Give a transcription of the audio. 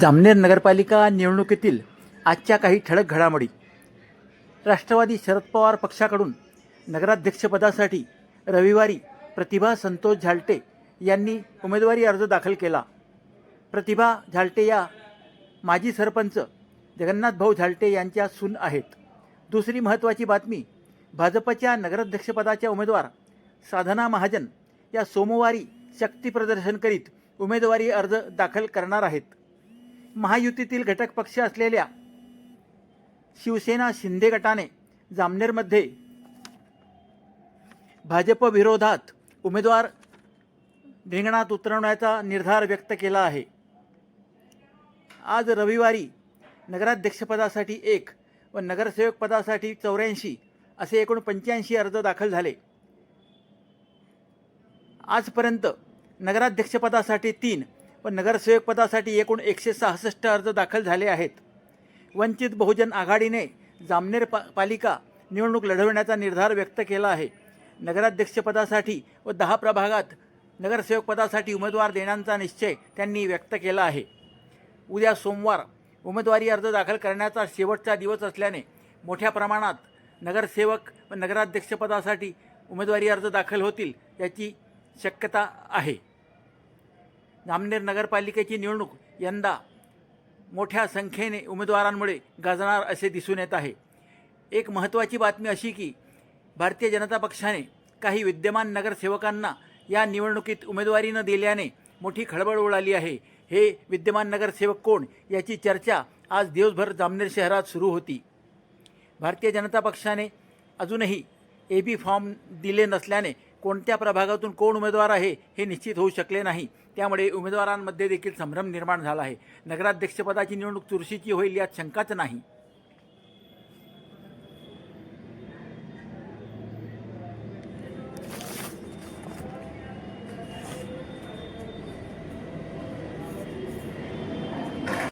जामनेर नगरपालिका निवडणुकीतील आजच्या काही ठळक घडामोडी. राष्ट्रवादी शरद पवार पक्षाकडून नगराध्यक्षपदासाठी रविवारी प्रतिभा संतोष झालटे यांनी उमेदवारी अर्ज दाखल केला. प्रतिभा झालटे या माजी सरपंच जगन्नाथभाऊ झालटे यांच्या सून आहेत. दुसरी महत्त्वाची बातमी भाजपच्या नगराध्यक्षपदाच्या उमेदवार साधना महाजन या सोमवारी शक्तीप्रदर्शन करीत उमेदवारी अर्ज दाखल करणार आहेत. महायुतीतील घटक पक्ष असलेल्या शिवसेना शिंदे गटाने जामनेरमध्ये भाजप विरोधात उमेदवार रिंगणात उतरवण्याचा निर्धार व्यक्त केला आहे. आज रविवारी नगराध्यक्षपदासाठी एक व नगरसेवक पदासाठी चौऱ्याऐंशी असे एकूण पंच्याऐंशी अर्ज दाखल झाले. आजपर्यंत नगराध्यक्षपदासाठी तीन व नगरसेवक पदासाठी एकूण एकशे सहासष्ट अर्ज दाखल झाले आहेत. वंचित बहुजन आघाडीने जामनेर पा पालिका निवडणूक लढवण्याचा निर्धार व्यक्त केला आहे. नगराध्यक्षपदासाठी व दहा प्रभागात नगरसेवक पदासाठी उमेदवार देण्याचा निश्चय त्यांनी व्यक्त केला आहे. उद्या सोमवार उमेदवारी अर्ज दाखल करण्याचा शेवटचा दिवस असल्याने मोठ्या प्रमाणात नगरसेवक व नगराध्यक्षपदासाठी उमेदवारी अर्ज दाखल होतील याची शक्यता आहे. जामनेर नगरपालिकेची निवडणूक यंदा मोठ्या संख्येने उमेदवारांमुळे गाजणार असे दिसून येत आहे. एक महत्त्वाची बातमी अशी की भारतीय जनता पक्षाने काही विद्यमान नगरसेवकांना या निवडणुकीत उमेदवारी न दिल्याने मोठी खळबळ उडाली आहे. हे विद्यमान नगरसेवक कोण याची चर्चा आज दिवसभर जामनेर शहरात सुरू होती. भारतीय जनता पक्षाने अजूनही ए बी फॉर्म दिले नसल्याने कोणत्या प्रभागातून कोण उमेदवार आहे हे निश्चित होऊ शकले नाही. त्यामुळे उमेदवारांमध्ये देखील संभ्रम निर्माण झाला आहे. नगराध्यक्षपदाची निवडणूक चुरशीची होईल यात शंकाच नाही.